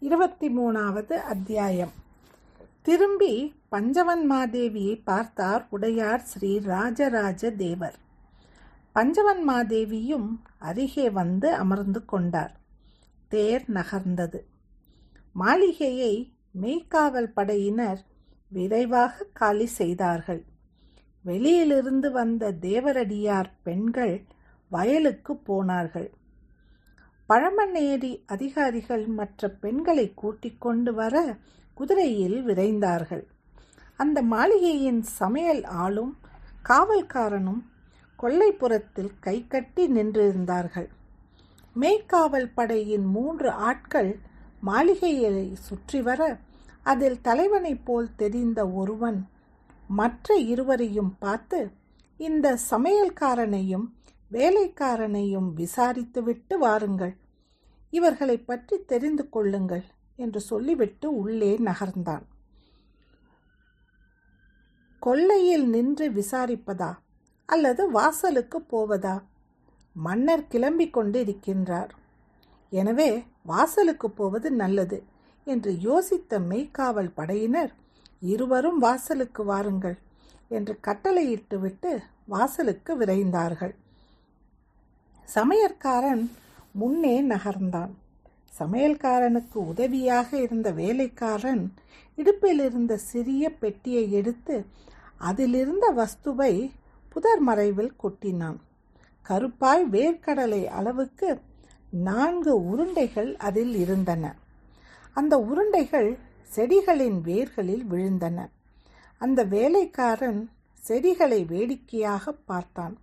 இருபத்தி மூணாவது அத்தியாயம். திரும்பி பஞ்சவன்மாதேவியை பார்த்தார் உடையார் ஸ்ரீ ராஜராஜ தேவர். பஞ்சவன் மாதேவியும் அருகே வந்து அமர்ந்து கொண்டார். தேர் நகர்ந்தது. மாளிகையை மெய்க்காவல் படையினர் விரைவாக காலி செய்தார்கள். வெளியிலிருந்து வந்த தேவரடியார் பெண்கள் வயலுக்கு போனார்கள். பழமநேரி அதிகாரிகள் மற்ற பெண்களை கூட்டிக் கொண்டு வர குதிரையில் விரைந்தார்கள். அந்த மாளிகையின் சமையல் ஆளும் காவல்காரனும் கொல்லைப்புறத்தில் கைகட்டி நின்றிருந்தார்கள். மேய்க்காவல் படையின் மூன்று ஆட்கள் மாளிகையை சுற்றி வர அதில் தலைவனைப் போல் தெரிந்த ஒருவன் மற்ற இருவரையும் பார்த்து இந்த சமையல்காரனையும் வேலைக்காரனையும் விசாரித்துவிட்டு வாருங்கள். இவர்களை பற்றி தெரிந்து கொள்ளுங்கள் என்று சொல்லிவிட்டு உள்ளே நகர்ந்தான். கொள்ளையில் நின்று விசாரிப்பதா அல்லது வாசலுக்கு போவதா? மன்னர் கிளம்பிக் கொண்டு இருக்கின்றார் எனவே வாசலுக்கு போவது நல்லது என்று யோசித்த மெய்க்காவல் படையினர் இருவரும் வாசலுக்கு வாருங்கள் என்று கட்டளையிட்டுவிட்டு வாசலுக்கு விரைந்தார்கள். சமையற்காரன் முன்னே நகர்ந்தான். சமையல்காரனுக்கு உதவியாக இருந்த வேலைக்காரன் இடுப்பில் இருந்த சிறிய பெட்டியை எடுத்து அதிலிருந்த வஸ்துவை புதர் மறைவில் கொட்டினான். கருப்பாய் வேர்க்கடலை அளவுக்கு நான்கு உருண்டைகள் அதில் இருந்தன. அந்த உருண்டைகள் செடிகளின் வேர்களில் விழுந்தன. அந்த வேலைக்காரன் செடிகளை வேடிக்கையாக பார்த்தான்.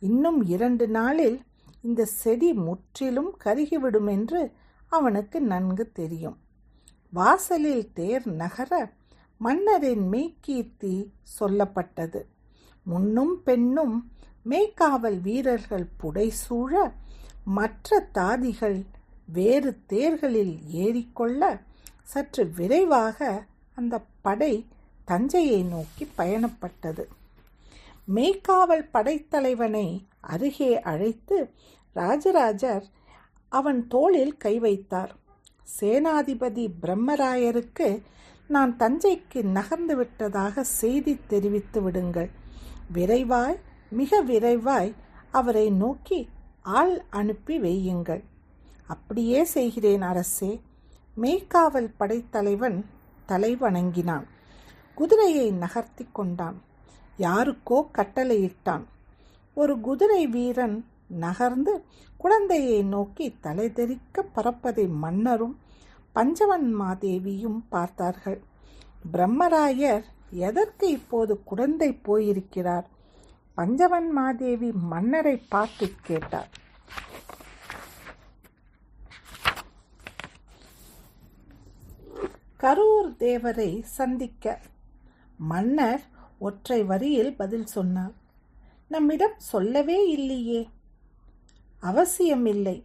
இன்னும் இரண்டு நாளில் இந்த செடி முற்றிலும் கருகிவிடும் என்று அவனுக்கு நன்கு தெரியும். வாசலில் தேர் நகர மன்னரின் மெய்க்கீர்த்தி சொல்லப்பட்டது. முன்னும் பெண்ணும் மேய்க்காவல் வீரர்கள் புடைசூழ மற்ற தாதிகள் வேறு தேர்களில் ஏறிக்கொள்ள சற்று விரைவாக அந்த படை தஞ்சையை நோக்கி பயணப்பட்டது. மெய்க்காவல் படைத்தலைவனை அருகே அழைத்து ராஜராஜர் அவன் தோளில் கை வைத்தார். சேனாதிபதி பிரம்மராயருக்கு நான் தஞ்சைக்கு நகர்ந்து விட்டதாக செய்தி தெரிவித்து விடுங்கள். விரைவாய் மிக விரைவாய் அவரை நோக்கி ஆள் அனுப்பி வையுங்கள். அப்படியே செய்கிறேன் அரசே. மேய்காவல் படைத்தலைவன் தலை வணங்கினான் குதிரையை நகர்த்தி கொண்டான். யாருக்கோ கட்டளையிட்டான். ஒரு குதிரை வீரன் நகர்ந்து குழந்தையை நோக்கி தலைதெறிக்க பறப்பதை மன்னரும் பஞ்சவன் மாதேவியும் பார்த்தார்கள். பிரம்மராயர் எதற்கு இப்போது குழந்தை போயிருக்கிறார்? பஞ்சவன் மாதேவி மன்னரை பார்த்து கேட்டார். கரூர் தேவரை சந்திக்க மன்னர் ஒற்றை வரியில் பதில் சொன்னார். நம்மிடம் சொல்லவே இல்லையே. அவசியம் இல்லை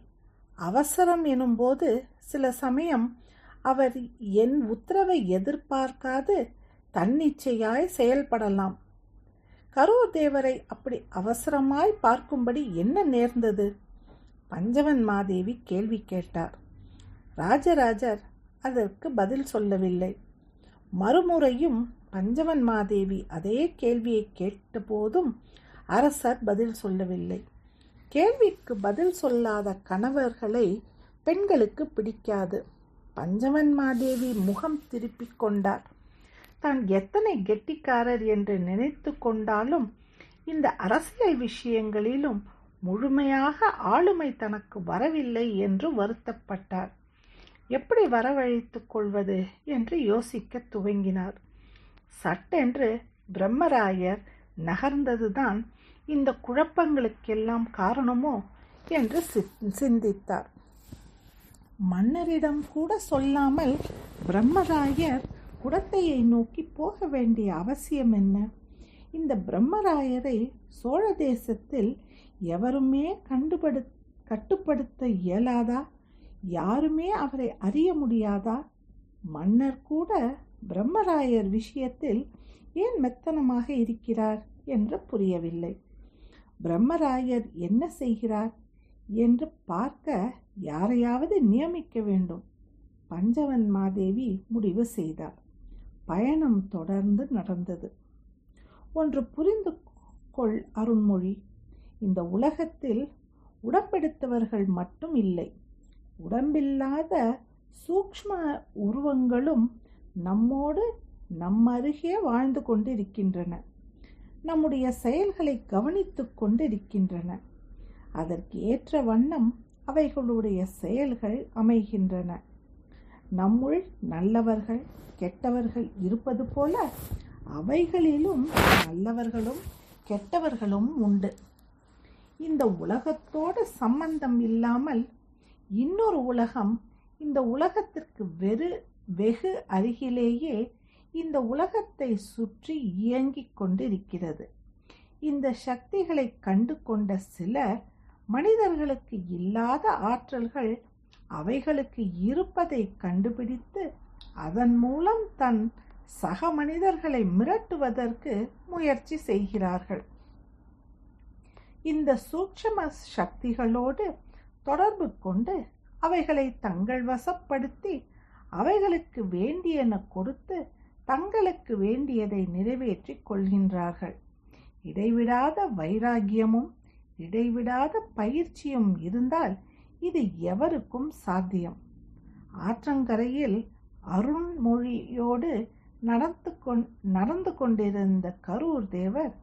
அவசரம் எனும்போது சில சமயம் அவர் என் உத்தரவை எதிர்பார்க்காது தன்னிச்சையாய் செயல்படலாம். கரூர் தேவரை அப்படி அவசரமாய் பார்க்கும்படி என்ன நேர்ந்தது? பஞ்சவன் மாதேவி கேள்வி கேட்டார். ராஜராஜர் அதற்கு பதில் சொல்லவில்லை. மறுமுறையும் பஞ்சவன் மாதேவி அதே கேள்வியை கேட்டபோதும் அரசர் பதில் சொல்லவில்லை. கேள்விக்கு பதில் சொல்லாத கணவர்களை பெண்களுக்கு பிடிக்காது. பஞ்சவன் மாதேவி முகம் திருப்பிக் கொண்டார். தான் எத்தனை கெட்டிக்காரர் என்று நினைத்து கொண்டாலும் இந்த அரசியல் விஷயங்களிலும் முழுமையாக ஆளுமை தனக்கு வரவில்லை என்று வருத்தப்பட்டார். எப்படி வரவழைத்துக் கொள்வது என்று யோசிக்க துவங்கினார். சட்டென்று பிரம்மராயர் நகர்ந்ததுதான் இந்த குழப்பங்களுக்கெல்லாம் காரணமோ என்று சிந்தித்தார். மன்னரிடம் கூட சொல்லாமல் பிரம்மராயர் குடத்தையை நோக்கி போக வேண்டிய அவசியம் என்ன? இந்த பிரம்மராயரை சோழ தேசத்தில் எவருமே கண்டுபடு கட்டுப்படுத்த இயலாதா? யாருமே அவரை அறிய முடியாதா? மன்னர் கூட பிரம்மராயர் விஷயத்தில் ஏன் மெத்தனமாக இருக்கிறார் என்று புரியவில்லை. பிரம்மராயர் என்ன செய்கிறார் என்று பார்க்க யாரையாவது நியமிக்க வேண்டும். பஞ்சவன் மாதேவி முடிவு செய்தார். பயணம் தொடர்ந்து நடந்தது. ஒன்று புரிந்து கொள் அருண்மொழி. இந்த உலகத்தில் உடம்பெடுத்தவர்கள் மட்டும் இல்லை உடம்பில்லாத சூக்ஷ்ம உருவங்களும் நம்மோடு நம் அருகே வாழ்ந்து கொண்டிருக்கின்றன. நம்முடைய செயல்களை கவனித்து கொண்டிருக்கின்றன. அதற்கு ஏற்ற வண்ணம் அவைகளுடைய செயல்கள் அமைகின்றன. நம்முள் நல்லவர்கள் கெட்டவர்கள் இருப்பது போல அவைகளிலும் நல்லவர்களும் கெட்டவர்களும் உண்டு. இந்த உலகத்தோடு சம்பந்தம் இல்லாமல் இன்னொரு உலகம் இந்த உலகத்திற்கு வெறு வெகு அருகிலேயே இந்த உலகத்தை சுற்றி இயங்கிக் கொண்டிருக்கிறது. இந்த சக்திகளை கண்டு கொண்ட சிலர் மனிதர்களுக்கு இல்லாத ஆற்றல்கள் அவைகளுக்கு இருப்பதை கண்டுபிடித்து அதன் மூலம் தன் சக மனிதர்களை மிரட்டுவதற்கு முயற்சி செய்கிறார்கள். இந்த சூட்சம சக்திகளோடு தொடர்பு கொண்டு அவைகளை தங்கள் வசப்படுத்தி அவைகளுக்கு வேண்டியன கொடுத்து தங்களுக்கு வேண்டியதை நிறைவேற்றிக் கொள்கின்றார்கள். இடைவிடாத வைராகியமும் இடைவிடாத பயிற்சியும் இருந்தால் இது எவருக்கும் சாத்தியம். ஆற்றங்கரையில் அருண்மொழியோடு நடந்து கொண் நடந்து கொண்டிருந்த கரூர் தேவர்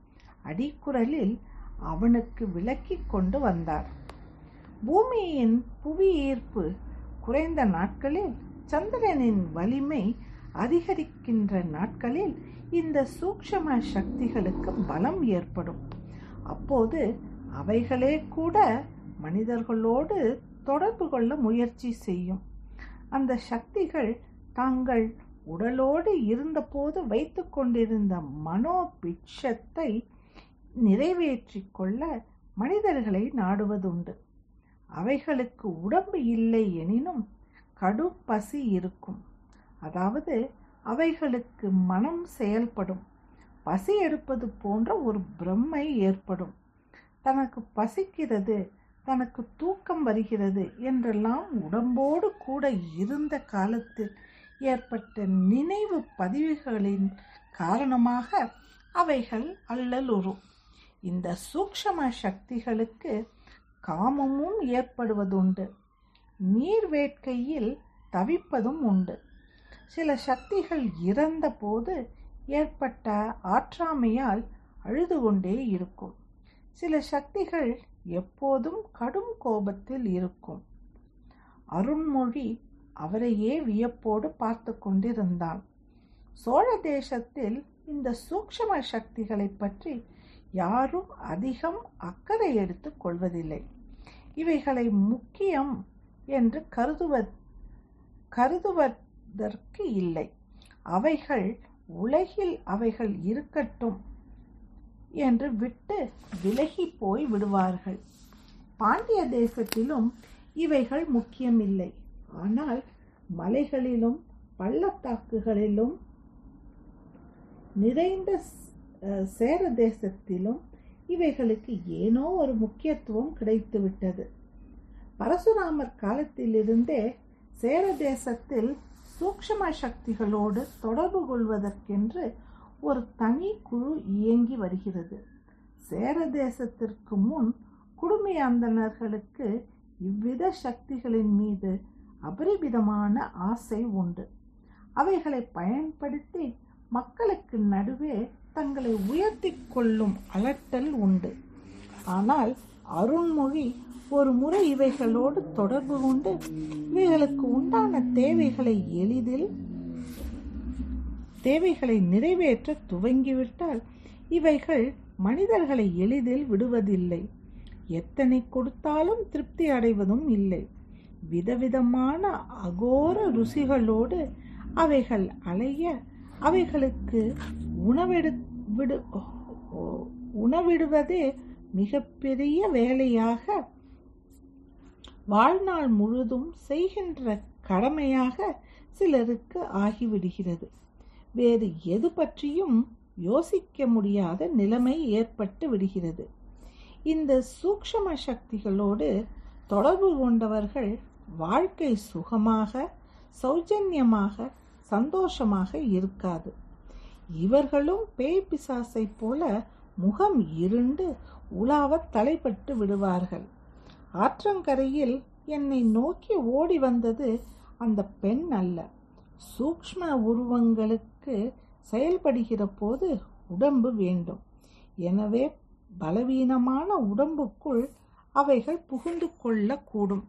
அடிக்குரலில் அவனுக்கு விளக்கிக் கொண்டு வந்தார். பூமியின் புவி ஈர்ப்பு குறைந்த நாட்களில் சந்திரனின் வலிமை அதிகரிக்கின்ற நாட்களில் இந்த சூக்ஷம சக்திகளுக்கு பலம் ஏற்படும். அப்போது அவைகளே கூட மனிதர்களோடு தொடர்பு கொள்ள முயற்சி செய்யும். அந்த சக்திகள் தாங்கள் உடலோடு இருந்தபோது வைத்து கொண்டிருந்த மனோபிட்சத்தை நிறைவேற்றி கொள்ள மனிதர்களை நாடுவதுண்டு. அவைகளுக்கு உடம்பு இல்லை எனினும் கடும் பசி இருக்கும். அதாவது அவைகளுக்கு மனம் செயல்படும். பசி எடுப்பது போன்ற ஒரு பிரம்மை ஏற்படும். தனக்கு பசிக்கிறது தனக்கு தூக்கம் வருகிறது என்றெல்லாம் உடம்போடு கூட இருந்த காலத்தில் ஏற்பட்ட நினைவு பதிவுகளின் காரணமாக அவைகள் அல்லலுறும் இந்த சூக்ஷம சக்திகளுக்கு காமமும் ஏற்படுவதுண்டு. நீர் வேட்கையில் தவிப்பதும் உண்டு. சில சக்திகள் இறந்த போது ஏற்பட்ட ஆற்றாமையால் அழுது கொண்டே இருக்கும். சில சக்திகள் எப்போதும் கடும் கோபத்தில் இருக்கும். அருண்மொழி அவரையே வியப்போடு பார்த்து கொண்டிருந்தான். சோழ தேசத்தில் இந்த சூக்ஷ்ம சக்திகளை பற்றி யாரும் அதிகம் அக்கறை எடுத்துக் கொள்வதில்லை. இவைகளை முக்கியம் என்று கருதுவ கருதுவதற்கு இல்லை. அவைகள் உலகில் அவைகள் இருக்கட்டும் என்று விட்டு விலகி போய் விடுவார்கள். பாண்டிய தேசத்திலும் இவைகள் முக்கியமில்லை. ஆனால் மலைகளிலும் பள்ளத்தாக்குகளிலும் நிறைந்த சேர தேசத்திலும் இவைகளுக்கு ஏனோ ஒரு முக்கியத்துவம் கிடைத்துவிட்டது. பரசுராமர் காலத்திலிருந்தே சேர தேசத்தில் சூக்ஷ்ம சக்திகளோடு தொடர்பு கொள்வதற்கென்று ஒரு தனி குழு இயங்கி வருகிறது. சேர தேசத்திற்கு முன் குடுமையாந்தனர்களுக்கு இவ்வித சக்திகளின் மீது அபரிமிதமான ஆசை உண்டு. அவைகளை பயன்படுத்தி மக்களுக்கு நடுவே தங்களை உயர்த்தி கொள்ளும் அலட்டல் உண்டு. ஆனால் அருண்மொழி ஒரு முறை இவைகளோடு தொடர்பு கொண்டு இவைகளுக்கு உண்டான தேவைகளை எளிதில் தேவைகளை நிறைவேற்ற துவங்கிவிட்டால் இவைகள் மனிதர்களை எளிதில் விடுவதில்லை. எத்தனை கொடுத்தாலும் திருப்தி அடைவதும் இல்லை. விதவிதமான அகோர ருசிகளோடு அவைகள் அலைய அவைகளுக்கு உணவெடு விடு உணவிடுவதே மிகப்பெரிய வேலையாக வாழ்நாள் முழுதும் செய்கின்ற கடமையாக சிலருக்கு ஆகிவிடுகிறது. வேறு எது பற்றியும் யோசிக்க முடியாத நிலைமை ஏற்பட்டு விடுகிறது. இந்த சூக்ஷ்ம சக்திகளோடு தொடர்பு கொண்டவர்கள் வாழ்க்கை சுகமாக சௌஜன்யமாக சந்தோஷமாக இருக்காது. இவர்களும் பேய் பிசாசை போல முகம் இருண்டு உலாவத் தலைப்பட்டு விடுவார்கள். ஆற்றங்கரையில் என்னை நோக்கி ஓடி வந்தது அந்த பெண் அல்ல. சூக்ஷ்ம உருவங்களுக்கு செயல்படுகிற போது உடம்பு வேண்டும். எனவே பலவீனமான உடம்புக்குள் அவைகள் புகுந்து கொள்ளக்கூடும்.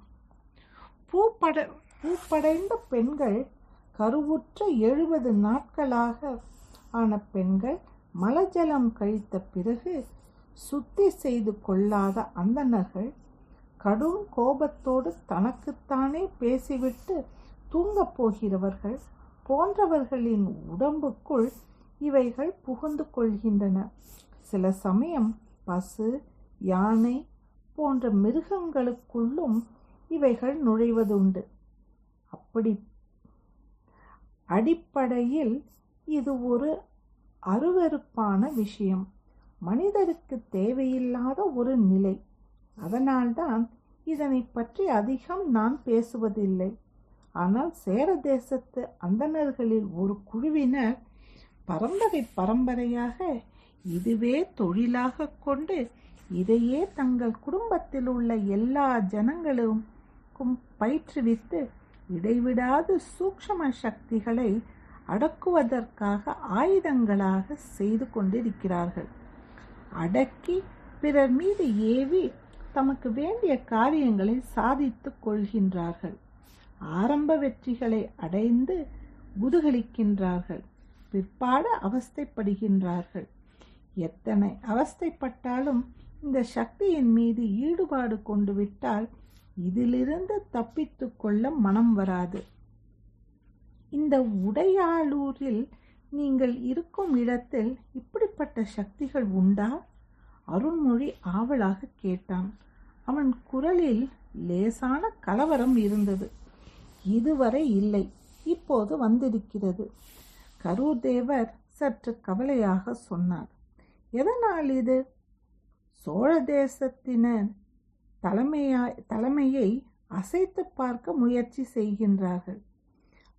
பூப்பட பூப்படைந்த பெண்கள் கருவுற்ற எழுபது நாட்களாக ஆன பெண்கள் மலஜலம் கழித்த பிறகு சுத்தி செய்து கொள்ளாத அந்தணர்கள் கடும் கோபத்தோடு தனக்குத்தானே பேசிவிட்டு தூங்கப் போகிறவர்கள் போன்றவர்களின் உடம்புக்குள் இவைகள் புகுந்து கொள்கின்றன. சில சமயம் பசு யானை போன்ற மிருகங்களுக்குள்ளும் இவைகள் நுழைவதுண்டு. அப்படி அடிப்படையில் இது ஒரு அருவருப்பான விஷயம். மனிதருக்கு தேவையில்லாத ஒரு நிலை. அதனால்தான் இதனை பற்றி அதிகம் நான் பேசுவதில்லை. ஆனால் சேர தேசத்து அந்தணர்களில் ஒரு குழுவினர் பரம்பரை பரம்பரையாக இதுவே தொழிலாக கொண்டு இதையே தங்கள் குடும்பத்தில் உள்ள எல்லா ஜனங்களுக்கும் பயிற்றுவித்து இடைவிடாது சூக்ஷ்ம சக்திகளை அடக்குவதற்காக ஆயுதங்களாக செய்து கொண்டிருக்கிறார்கள். அடக்கி பிறர் மீது ஏவி தமக்கு வேண்டிய காரியங்களை சாதித்துக் கொள்கின்றார்கள். ஆரம்ப வெற்றிகளை அடைந்து குதுகலிக்கின்றார்கள் பிற்பாடு அவஸ்தைப்படுகின்றார்கள். எத்தனை அவஸ்தைப்பட்டாலும் இந்த சக்தியின் மீது ஈடுபாடு கொண்டு விட்டால் இதிலிருந்து தப்பித்து கொள்ள மனம் வராது. இந்த உடையாளூரில் நீங்கள் இருக்கும் இடத்தில் இப்படிப்பட்ட சக்திகள் உண்டா? அருண்மொழி ஆவலாக கேட்டான். அவன் குரலில் லேசான கலவரம் இருந்தது. இதுவரை இல்லை. இப்போது வந்திருக்கிறது. கரூர் தேவர் சற்று கவலையாக சொன்னார். எதனால் இது? சோழ தேசத்தினர் தலைமையா தலைமையை அசைத்து பார்க்க முயற்சி செய்கின்றார்கள்.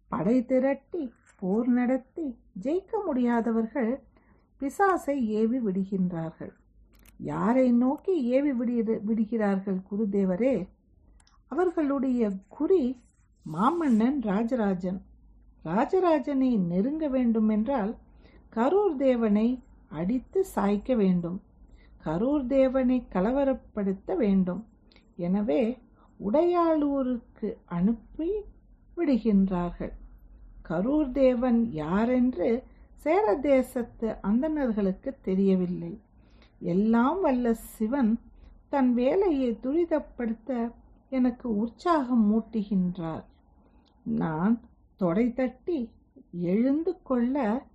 படை திரட்டி போர் நடத்தி ஜெயிக்க முடியாதவர்கள் பிசாசை ஏவி விடுகின்றார்கள். யாரை நோக்கி ஏவி விடுகிற விடுகிறார்கள் குருதேவரே? அவர்களுடைய குறி மாமன்னன் ராஜராஜன். ராஜராஜனை நெருங்க வேண்டுமென்றால் கரூர் தேவனை அடித்து சாய்க்க வேண்டும். கரூர் தேவனை கலவரப்படுத்த வேண்டும். எனவே உடையாளூருக்கு அனுப்பி விடுகின்றார்கள். கரூர் தேவன் யாரென்று சேர தேசத்து அந்தணர்களுக்கு தெரியவில்லை. எல்லாம் வல்ல சிவன் தன் வேலையை துரிதப்படுத்த எனக்கு உற்சாகம் மூட்டுகின்றார். நான் தொடை தட்டி எழுந்து கொள்ள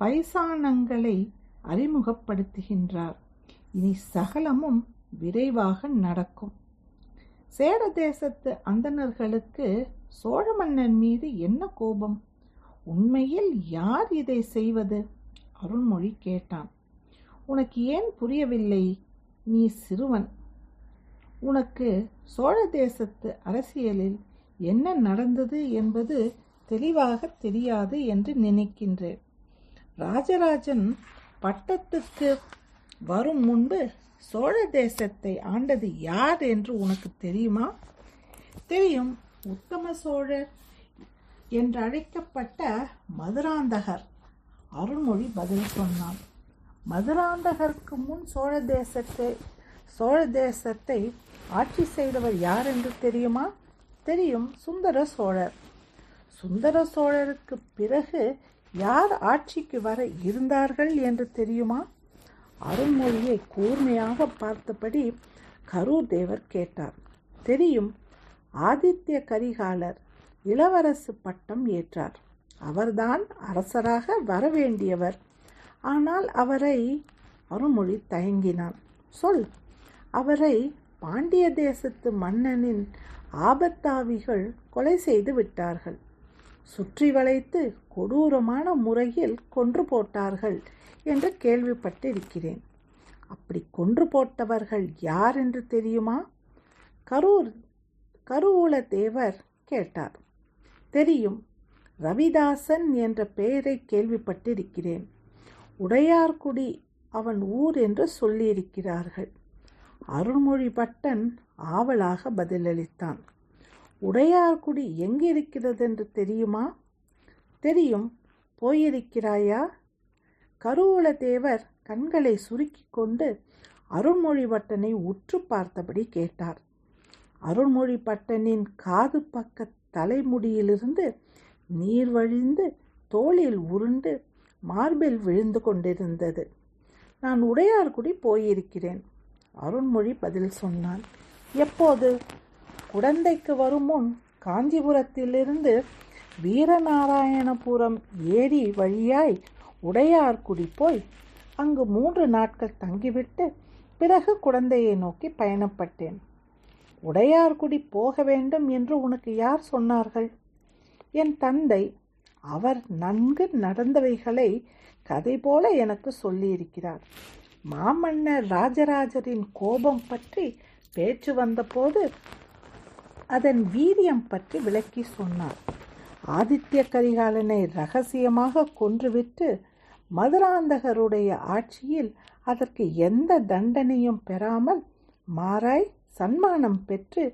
பைசானங்களை அறிமுகப்படுத்துகின்றார். இனி சகலமும் விரைவாக நடக்கும். சேர தேசத்து அந்தணர்களுக்கு சோழ மன்னன் மீது என்ன கோபம்? உண்மையில் யார் இதை செய்வது? அருண்மொழி கேட்டான். உனக்கு ஏன் புரியவில்லை? நீ சிறுவன். உனக்கு சோழ தேசத்து அரசியலில் என்ன நடந்தது என்பது தெளிவாக தெரியாது என்று நினைக்கின்றேன். ராஜராஜன் பட்டத்துக்கு வரும் முன்பு சோழ தேசத்தை ஆண்டது யார் என்று உனக்கு தெரியுமா? தெரியும். உத்தம சோழர் என்று அழைக்கப்பட்ட மதுராந்தகர். அருள்மொழி பதில் சொன்னான். மதுராந்தகருக்கு முன் சோழ தேசத்தை சோழ தேசத்தை ஆட்சி செய்தவர் யார் என்று தெரியுமா? தெரியும் சுந்தர சோழர். சுந்தர சோழருக்கு பிறகு யார் ஆட்சிக்கு வர இருந்தார்கள் என்று தெரியுமா? அருண்மொழியை கூர்மையாக பார்த்தபடி கரூர் தேவர் கேட்டார். தெரியும் ஆதித்ய கரிகாலர் இளவரசு பட்டம் ஏற்றார். அவர்தான் அரசராக வரவேண்டியவர். ஆனால் அவரை அருண்மொழி தயங்கினான். சொல். அவரை பாண்டிய தேசத்து மன்னனின் ஆபத்தாவிகள் கொலை செய்து விட்டார்கள். சுற்றி வளைத்து கொடூரமான முறையில் கொன்று போட்டார்கள் என்று கேள்விப்பட்டிருக்கிறேன். அப்படி கொன்று போட்டவர்கள் யார் என்று தெரியுமா? கரூர் கருவூல தேவர் கேட்டார். தெரியும். ரவிதாசன் என்ற பெயரை கேள்விப்பட்டிருக்கிறேன். உடையார்குடி அவன் ஊர் என்று சொல்லியிருக்கிறார்கள். அருள்மொழி பட்டன் ஆவலாக பதிலளித்தான். உடையார்குடி எங்கிருக்கிறது என்று தெரியுமா? தெரியும். போயிருக்கிறாயா? கருவூல தேவர் கண்களை சுருக்கி கொண்டு அருள்மொழிவட்டனை உற்று பார்த்தபடி கேட்டார். அருள்மொழி பட்டனின் காது பக்க தலைமுடியிலிருந்து நீர் வழிந்து தோளில் உருண்டு மார்பில் விழுந்து கொண்டிருந்தது. நான் உடையார்குடி போயிருக்கிறேன். அருண்மொழி பதில் சொன்னான். எப்போது? குடந்தைக்கு வரும் முன் காஞ்சிபுரத்திலிருந்து வீரநாராயணபுரம் ஏரி வழியாய் உடையார்குடி போய் அங்கு மூன்று நாட்கள் தங்கிவிட்டு பிறகு குழந்தையை நோக்கி பயணப்பட்டேன். உடையார்குடி போக வேண்டும் என்று உனக்கு யார் சொன்னார்கள்? என் தந்தை அவர் நன்கு நடந்தவைகளை கதை போல எனக்கு சொல்லியிருக்கிறார். மாமன்னர் ராஜராஜரின் கோபம் பற்றி பேச்சு வந்தபோது அதன் வீரியம் பற்றி விளக்கி சொன்னார். ஆதித்ய கரிகாலனை ரகசியமாக கொன்றுவிட்டு மதுராந்தகருடைய ஆட்சியில் அதற்கு எந்த தண்டனையும் பெறாமல் மாறாய் சன்மானம் பெற்று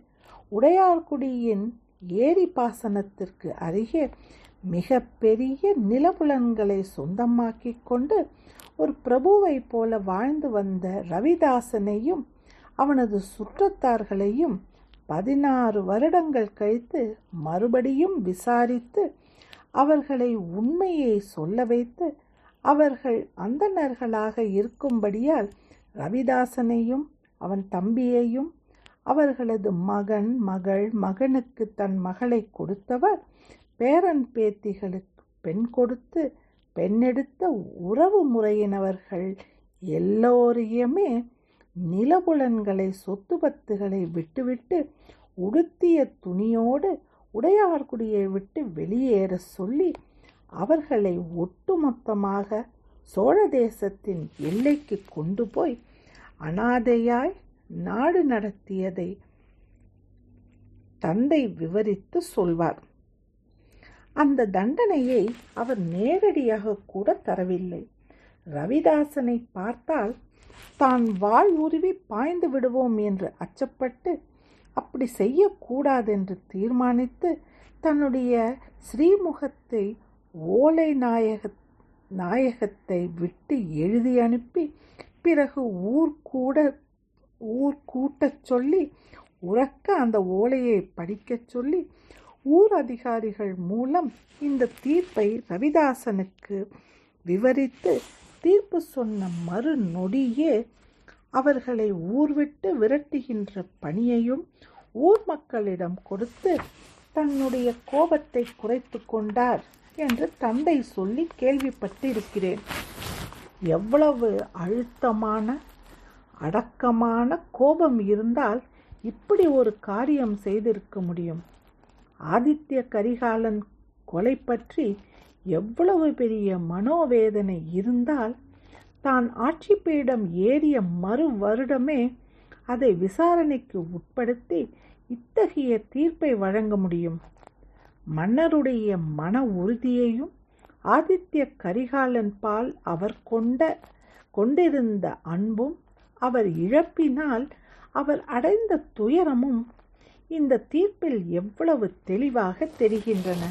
உடையார்குடியின் ஏரி பாசனத்திற்கு அருகே மிக பெரிய நிலபுலன்களை சொந்தமாக்கிக் கொண்டு ஒரு பிரபுவைப் போல வாழ்ந்து வந்த ரவிதாசனையும் அவனது சுற்றத்தார்களையும் பதினாறு வருடங்கள் கழித்து மறுபடியும் விசாரித்து அவர்களை உண்மையை சொல்ல வைத்து அவர்கள் அந்தணர்களாக இருக்கும்படியால் ரவிதாசனையும் அவன் தம்பியையும் அவர்களது மகன் மகள் மகனுக்கு தன் மகளை கொடுத்தவர் பேரன் பேத்திகளுக்கு பெண் கொடுத்து பெண்ணெடுத்த உறவு முறையினவர்கள் எல்லோரையுமே நிலபுலன்களை சொத்து பத்துகளை விட்டுவிட்டு உடுத்திய துணியோடு உடையார்குடியை விட்டு வெளியேற சொல்லி அவர்களை ஒட்டுமொத்தமாக சோழ தேசத்தின் எல்லைக்கு கொண்டு போய் அனாதையாய் நாடு நடத்தியதை தந்தை விவரித்து சொல்வார். அந்த தண்டனையை அவர் நேரடியாக கூட தரவில்லை. ரவிதாசனை பார்த்தால் தான் வாழ் உருவி பாய்ந்து விடுவோம் என்று அச்சப்பட்டு அப்படி செய்யக்கூடாதென்று தீர்மானித்து தன்னுடைய ஸ்ரீமுகத்தை ஓலை நாயக நாயகத்தை விட்டு எழுதி அனுப்பி பிறகு ஊர் கூட ஊர் கூட்டச் சொல்லி உறக்க அந்த ஓலையை படிக்கச் சொல்லி ஊர் அதிகாரிகள் மூலம் இந்த தீர்ப்பை ரவிதாசனுக்கு விவரித்து தீர்ப்பு சொன்ன மறு நொடியே அவர்களை ஊர் விட்டு விரட்டுகின்ற பணியையும் ஊர் மக்களிடம் கொடுத்து தன்னுடைய கோபத்தை குறைத்து கொண்டார் என்று தந்தை சொல்லி கேள்விப்பட்டிருக்கிறேன். எவ்வளவு அழுத்தமான அடக்கமான கோபம் இருந்தால் இப்படி ஒரு காரியம் செய்திருக்க முடியும்? ஆதித்ய கரிகாலன் கொலை பற்றி எவ்வளவு பெரிய மனோவேதனை இருந்தால் தான் ஆட்சி பீடம் ஏறிய மறு வருடமே அதை விசாரணைக்கு உட்படுத்தி இத்தகைய தீர்ப்பை வழங்க முடியும். மன்னருடைய மன உறுதியையும் ஆதித்ய கரிகாலன் பால் அவர் கொண்ட கொண்டிருந்த அன்பும் அவர் இழப்பினால் அவர் அடைந்த துயரமும் இந்த தீர்ப்பில் எவ்வளவு தெளிவாக தெரிகின்றன?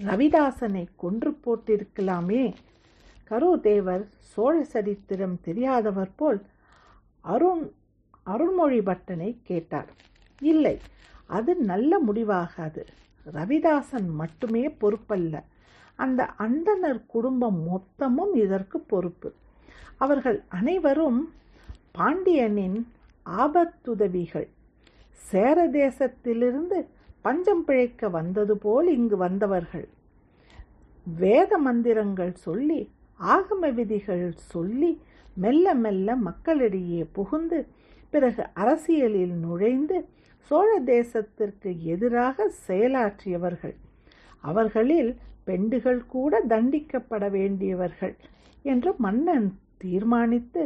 ரவிதாசனை கொன்று போட்டிருக்கலாமே. கருதேவர் சோழ சரித்திரம் தெரியாதவர் போல் அருண் அருள்மொழி பட்டனை கேட்டார். இல்லை அது நல்ல முடிவாகாது. ரவிதாசன் மட்டுமே பொறுப்பல்ல. அந்த அந்தனர் குடும்பம் மொத்தமும் இதற்கு பொறுப்பு. அவர்கள் அனைவரும் பாண்டியனின் ஆபத்துதவிகள். சேர தேசத்திலிருந்து பஞ்சம் பிழைக்க வந்தது போல் இங்கு வந்தவர்கள். வேத மந்திரங்கள் சொல்லி ஆகம விதிகள் சொல்லி மெல்ல மெல்ல மக்களிடையே புகுந்து பிறகு அரசியலில் நுழைந்து சோழ தேசத்திற்கு எதிராக செயலாற்றியவர்கள். அவர்களில் பெண்டுகள் கூட தண்டிக்கப்பட வேண்டியவர்கள் என்று மன்னன் தீர்மானித்து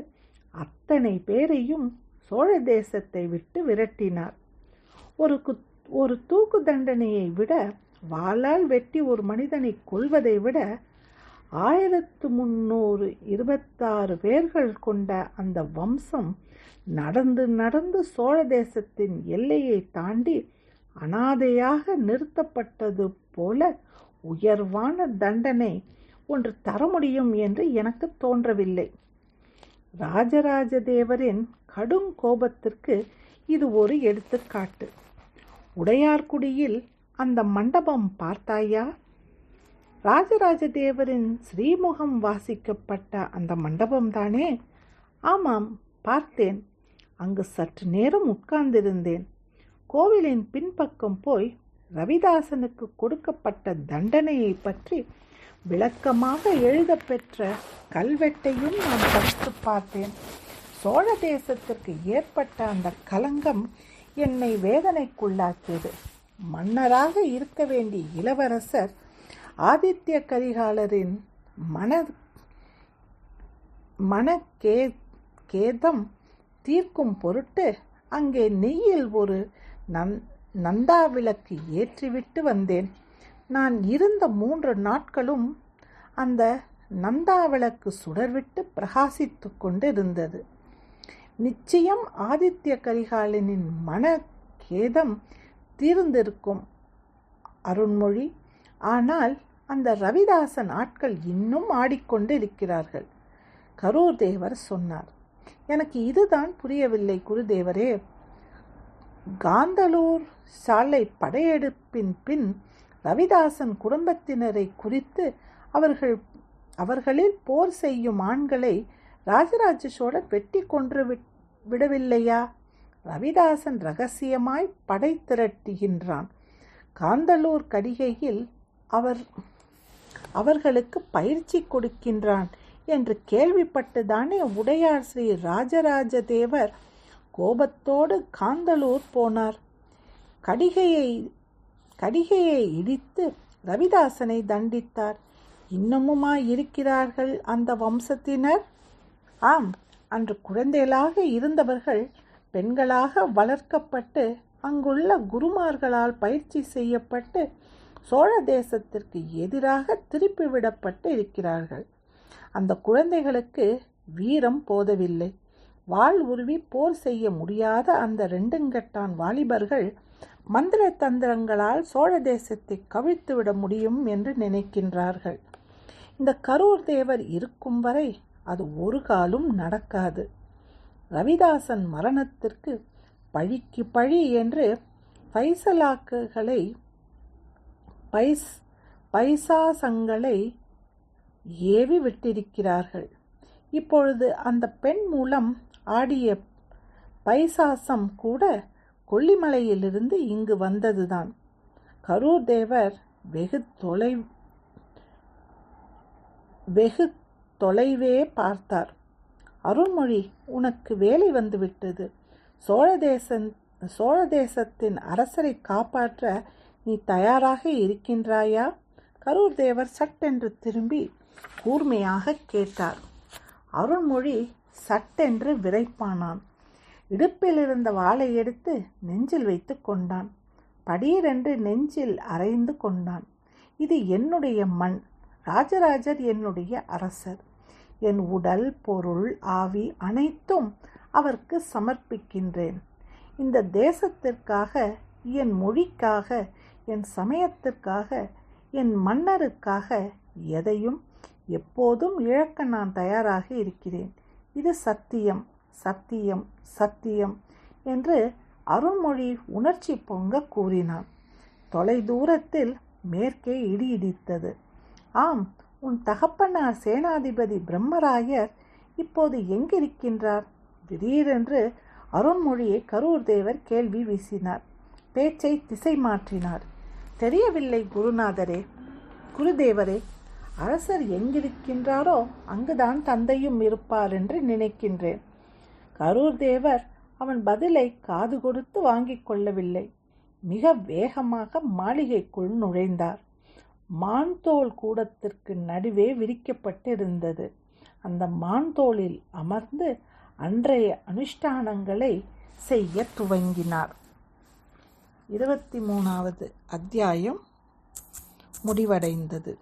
அத்தனை பேரையும் சோழ தேசத்தை விட்டு விரட்டினார். ஒரு குத் ஒரு தூக்கு தண்டனையை விட வாளால் வெட்டி ஒரு மனிதனை கொல்வதை விட ஆயிரத்து முன்னூறு இருபத்தாறு பேர்கள் கொண்ட அந்த வம்சம் நடந்து நடந்து சோழ தேசத்தின் எல்லையை தாண்டி அனாதையாக நிறுத்தப்பட்டது போல உயர்வான தண்டனை ஒன்று தர முடியும் என்று எனக்கு தோன்றவில்லை. ராஜராஜ தேவரின் கடும் கோபத்திற்கு இது ஒரு எடுத்துக்காட்டு. உடையார்குடியில் அந்த மண்டபம் பார்த்தாயா? ராஜராஜ தேவரின் ஸ்ரீமுகம் வாசிக்கப்பட்ட அந்த மண்டபம் தானே ஆமாம் பார்த்தேன். அங்கு சற்று நேரம் உட்கார்ந்திருந்தேன். கோவிலின் பின்பக்கம் போய் ரவிதாசனுக்கு கொடுக்கப்பட்ட தண்டனையை பற்றி விளக்கமாக எழுதப்பெற்ற கல்வெட்டையும் நான் படித்து பார்த்தேன். சோழ தேசத்திற்கு ஏற்பட்ட அந்த கலங்கம் என்னை வேதனைக்குள்ளாக்கியது. மன்னராக இருக்க வேண்டிய இளவரசர் ஆதித்ய கரிகாலரின் மன மனக்கே கேதம் தீர்க்கும் பொருட்டு அங்கே நெய்யில் ஒரு நந் நந்தா விளக்கு ஏற்றிவிட்டு வந்தேன். நான் இருந்த மூன்று நாட்களும் அந்த நந்தா விளக்கு சுடர்விட்டு பிரகாசித்து கொண்டு இருந்தது நிச்சயம் ஆதித்ய கரிகாலனின் மன கேதம் தீர்ந்திருக்கும் அருண்மொழி. ஆனால் அந்த ரவிதாசன் ஆட்கள் இன்னும் ஆடிக்கொண்டு இருக்கிறார்கள் கரூர் தேவர் சொன்னார் எனக்கு இதுதான் புரியவில்லை குருதேவரே. காந்தலூர் சாலை படையெடுப்பின் பின் ரவிதாசன் குடும்பத்தினரை குறித்து அவர்கள் அவர்களில் போர் செய்யும் ஆண்களை ராஜராஜ சோழர் வெட்டி கொன்று விடவில்லையா? ரவிதாசன் ரகசியமாய் படை திரட்டுகின்றான் காந்தலூர் கடிகையில் அவர் அவர்களுக்கு பயிற்சி கொடுக்கின்றான் என்று கேள்விப்பட்டுதானே உடையார் ஸ்ரீ ராஜராஜ தேவர் கோபத்தோடு காந்தலூர் போனார். கடிகையை கடிகையை இடித்து ரவிதாசனை தண்டித்தார். இன்னமுமா இருக்கிறார்கள் அந்த வம்சத்தினர்? ஆம் அன்று குழந்தைகளாக இருந்தவர்கள் பெண்களாக வளர்க்கப்பட்டு அங்குள்ள குருமார்களால் பயிற்சி செய்யப்பட்டு சோழ தேசத்திற்கு எதிராக திருப்பிவிடப்பட்டு இருக்கிறார்கள். அந்த குழந்தைகளுக்கு வீரம் போதவில்லை. வாள் உருவி போர் செய்ய முடியாத அந்த ரெண்டுங்கட்டான் வாலிபர்கள் மந்திர தந்திரங்களால் சோழ தேசத்தை கவிழ்த்துவிட முடியும் என்று நினைக்கின்றார்கள். இந்த கரூர் தேவர் இருக்கும் வரை அது ஒரு காலும் நடக்காது. ரவிதாசன் மரணத்திற்கு பழிக்கு பழி என்று பைசலாக்குகளை பைஸ் பைசாசங்களை ஏவி விட்டிருக்கிறார்கள். இப்பொழுது அந்த பெண் மூலம் ஆடிய பைசாசம் கூட கொல்லிமலையிலிருந்து இங்கு வந்ததுதான். கரூர் தேவர் வெகு தொலை வெகு தொலைவே பார்த்தார். அருள்மொழி உனக்கு வேலை வந்துவிட்டது. சோழ தேசன் சோழ தேசத்தின் அரசரை காப்பாற்ற நீ தயாராக இருக்கின்றாயா? கரூர் தேவர் சட்டென்று திரும்பி கூர்மையாக கேட்டார். அருள்மொழி சட்டென்று விரைப்பானான். இடுப்பில் இருந்த வாளை எடுத்து நெஞ்சில் வைத்து கொண்டான். படீரென்று நெஞ்சில் அரைந்து கொண்டான். இது என்னுடைய மண். ராஜராஜர் என்னுடைய அரசர். என் உடல் பொருள் ஆவி அனைத்தும் அவருக்கு சமர்ப்பிக்கின்றேன். இந்த தேசத்திற்காக என் மொழிக்காக என் சமயத்திற்காக என் மன்னருக்காக எதையும் எப்போதும் இழக்க நான் தயாராக இருக்கிறேன். இது சத்தியம் சத்தியம் சத்தியம் என்று அருள்மொழி உணர்ச்சி பொங்க கூறினான். தொலை தூரத்தில் மேற்கே இடி இடித்தது. ஆம் உன் தகப்பனார் சேனாதிபதி பிரம்மராயர் இப்போது எங்கிருக்கின்றார்? திடீரென்று அருண்மொழியை கரூர் தேவர் கேள்வி வீசினார். பேச்சை திசை மாற்றினார். தெரியவில்லை குருநாதரே. குருதேவரே அரசர் எங்கிருக்கின்றாரோ அங்குதான் தந்தையும் இருப்பார் என்று நினைக்கின்றேன். கரூர் தேவர் அவன் பதிலை காது கொடுத்து வாங்கிக் கொள்ளவில்லை. மிக வேகமாக மாளிகைக்குள் நுழைந்தார். மான்தோல் கூடத்திற்கு நடுவே விரிக்கப்பட்டிருந்தது. அந்த மான்தோளில் அமர்ந்து அன்றைய அனுஷ்டானங்களை செய்ய துவங்கினார். இருபத்தி மூணாவது அத்தியாயம் முடிவடைந்தது.